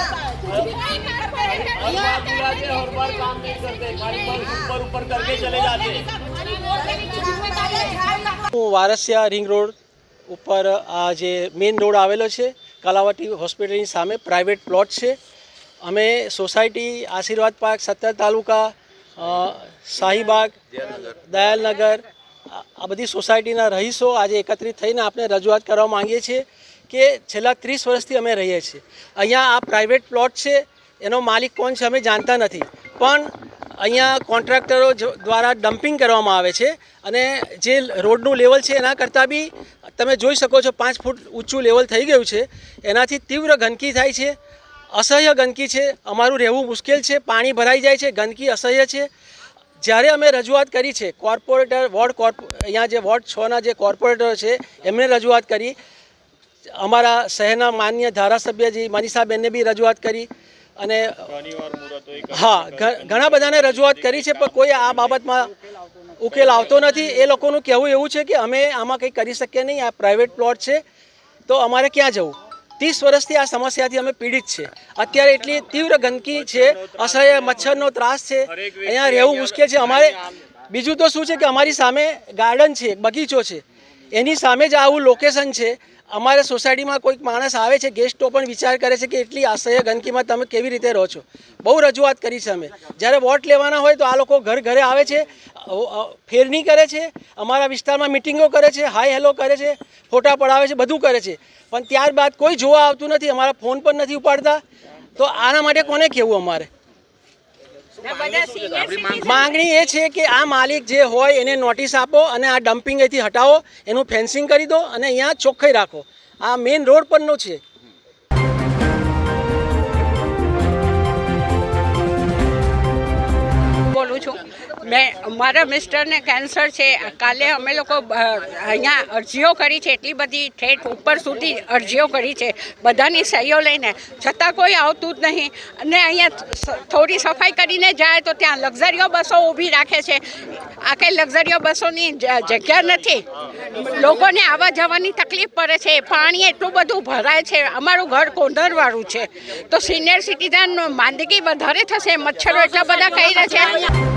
कुछ भी नहीं करते हर बार बुलाते हर बार काम नहीं करते खाली बस ऊपर ऊपर करके चले जाते હું વારસિયા રિંગ રોડ ઉપર આ જે મેઇન રોડ આવેલો છે કલાવટી હોસ્પિટલની સામે પ્રાઇવેટ પ્લોટ છે અમે સોસાયટી આશીર્વાદ પાર્ક સત્તર તાલુકા અ, શાહીબાગ દયાલનગર આ આ બધી સોસાયટીના રહીશો આજે એકત્રિત થઈને આપણે રજૂઆત કરવા માંગીએ છીએ કે છેલ્લા ત્રીસ વર્ષથી અમે રહીએ છીએ. અહીંયા આ પ્રાઇવેટ પ્લોટ છે, એનો માલિક કોણ છે અમે જાણતા નથી. પણ અહીંયા કોન્ટ્રાક્ટરો દ્વારા ડમ્પિંગ કરવામાં આવે છે અને જે રોડનું લેવલ છે એના કરતાં બી તમે જોઈ શકો છો પાંચ ફૂટ ઊંચું લેવલ થઈ ગયું છે. એનાથી તીવ્ર ગંદકી થાય છે, અસહ્ય ગંદકી છે, અમારું રહેવું મુશ્કેલ છે, પાણી ભરાઈ જાય છે, ગંદકી અસહ્ય છે. જ્યારે અમે રજૂઆત કરી છે કોર્પોરેટર વોર્ડ કોર્પ અહીંયા જે વોર્ડ છના જે કોર્પોરેટર છે, એમણે રજૂઆત કરી. અમારા શહેરના માન્ય ધારાસભ્યજી મનીષાબેનને બી રજૂઆત કરી અને હા ઘણા બધાને રજૂઆત કરી છે, પણ કોઈ આ બાબતમાં ઉકેલ આવતો નથી. એ લોકોનું કહેવું એવું છે કે અમે આમાં કંઈ કરી શકીએ નહીં. આ પ્રાઇવેટ પ્લોટ છે. તો અમારે ક્યાં જવું? ત્રીસ વર્ષથી આ સમસ્યાથી અમે પીડિત છે. અત્યારે એટલી તીવ્ર ગંદકી છે, અસહ્ય, મચ્છરનો ત્રાસ છે. અહીંયા રહેવું મુશ્કેલ છે. અમારે બીજું તો શું છે કે અમારી સામે ગાર્ડન છે, બગીચો છે. એની સામે જ આવું લોકેશન છે. અમારે સોસાયટીમાં કોઈક માણસ આવે છે ગેસ્ટો પણ વિચાર કરે છે કે એટલી અસહ્ય ગંદકીમાં તમે કેવી રીતે રહો છો. બહુ રજૂઆત કરી છે અમે. જ્યારે વોટ લેવાના હોય તો આ લોકો ઘર ઘરે આવે છે ફેરણી કરે છે, અમારા વિસ્તારમાં મિટિંગો કરે છે, હાય હેલો કરે છે, ફોટા પડાવે છે, બધું કરે છે. પણ ત્યારબાદ કોઈ જોવા આવતું નથી, અમારા ફોન પણ નથી ઉપાડતા. તો આના માટે કોને કહેવું અમારે? માંગણી એ છે કે આ માલિક જે હોય એને નોટિસ આપો અને આ ડમ્પિંગ અહીંથી હટાવો એનું ફેન્સિંગ કરી દો અને અહીંયા ચોખ્ખાઈ રાખો. આ મેઇન રોડ પરનો છે. બોલું છું. મેં, મારા મિસ્ટરને કેન્સર છે. કાલે અમે લોકો અહીંયા અરજીઓ કરી છે. એટલી બધી ઠેઠ ઉપર સુધી અરજીઓ કરી છે. બધાની સહીઓ લઈને. છતાં કોઈ આવતું જ નહીં. અને અહીંયા થોડી સફાઈ કરીને જાય તો ત્યાં લક્ઝરીઓ બસો ઊભી રાખે છે. આ કંઈ લક્ઝરીઓ બસોની જગ્યા નથી. લોકોને આવવા જવાની તકલીફ પડે છે. પાણી એટલું બધું ભરાય છે. અમારું ઘર કોંધરવાળું છે. તો સિનિયર સિટીઝન માંદગી વધારે થશે. મચ્છરો એટલા બધા કહી રહ્યા છે.